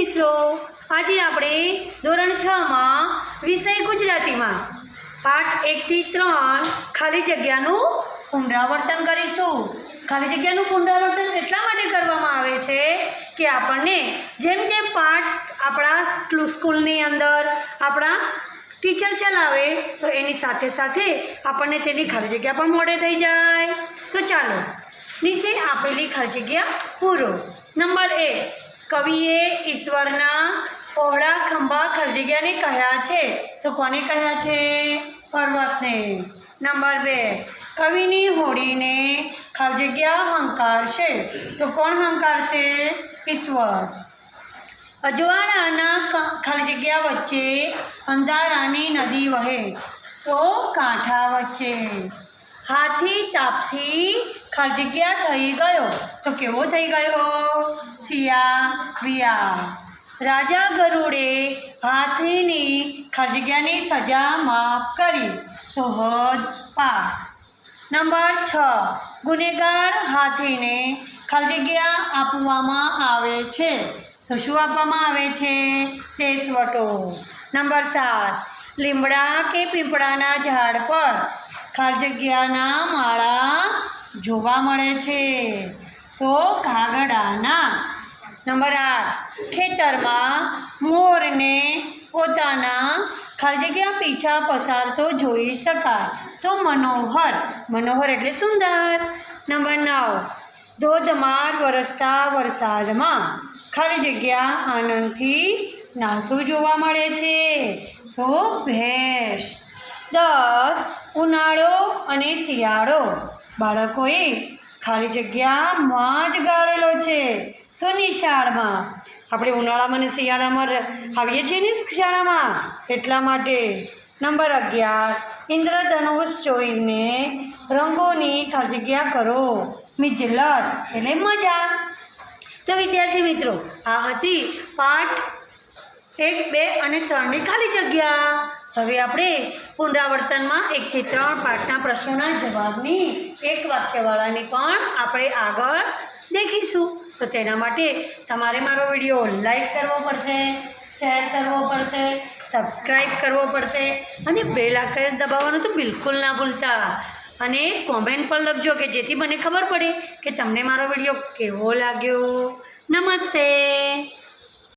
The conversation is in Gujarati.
મિત્રો, આજે આપણે ધોરણ છમાં વિષય ગુજરાતીમાં. પાઠ એકથી ત્રણ ખાલી જગ્યાનું પુનરાવર્તન કરીશું. ખાલી જગ્યાનું પુનરાવર્તન એટલા માટે કરવામાં આવે છે કે આપણને જેમ જેમ પાઠ આપણા સ્કૂલની અંદર આપણા ટીચર ચલાવે, તો એની સાથે સાથે આપણને તેની ખાલી જગ્યા પણ મોડે થઈ જાય. તો ચાલો, નીચે આપેલી ખાલી જગ્યા પૂરો. નંબર એક કવિએ ઈશ્વરના પહોળા ખંભા ખાલી જગ્યાને કહ્યા છે. તો કોને કહ્યા છે? પર્વતને નંબર બે. કવિની હોડીને ખાલી જગ્યા હંકાર છે. તો કોણ હંકાર છે? ઈશ્વર. અજવાળાના ખ- જગ્યા વચ્ચે અંધારાની નદી વહે. તો કાંઠા વચ્ચે. હાથી ચાપથી ખાલી જગ્યા થઈ ગયો. તો કેવો થઈ ગયો? શિયા વિયા રાજા ગરુડે હાથીની ખાલી સજા માફ કરી. તો પાર. નંબર છ. ગુનેગાર હાથીને ખાલી આપવામાં આવે છે. તો શું આપવામાં આવે છે? દેશવટો નંબર સાત. લીમડા કે પીપળાના ઝાડ પર ખાલી જગ્યાના માળા જોવા મળે છે. તો કાગડાના નંબર આઠ, ખેતરમાં મોરને પોતાના ખાલી જગ્યા પીછા પસાર તો જોઈ શકાય. તો મનોહર મનોહર એટલે સુંદર. નંબર નવ, ધોધમાર વરસતા વરસાદમાં ખાલી જગ્યા આનંદથી નાહતું જોવા મળે છે. તો ભેંસ, દસ અને શિયાળો. બાળકોએ ખાલી જગ્યામાં જ ગાળેલો છે તો નિશાળમાં આપણે ઉનાળામાં અને શિયાળામાં આવીએ છીએ ને શાળામાં એટલા માટે નંબર અગિયાર, ઇન્દ્રધનુષ જોઈને રંગોની ખાલી જગ્યા કરો. મિજલસ. એટલે મજા. તો વિદ્યાર્થી મિત્રો, આ હતી પાઠ એક, બે અને ત્રણની ખાલી જગ્યા. હવે આપણે પુનરાવર્તનમાં એકથી ત્રણ પાઠના પ્રશ્નોના જવાબની એક વાક્યવાળાની પણ આપણે આગળ દેખીશું. તો તેના માટે તમારે મારો વીડિયો લાઈક કરવો પડશે, શેર કરવો પડશે સબસ્ક્રાઈબ કરવો પડશે અને બેલ આઇકન દબાવવાનું તો બિલકુલ ના ભૂલતા. અને કોમેન્ટ પણ લખજો કે જેથી મને ખબર પડે કે તમને મારો વીડિયો કેવો લાગ્યો. નમસ્તે.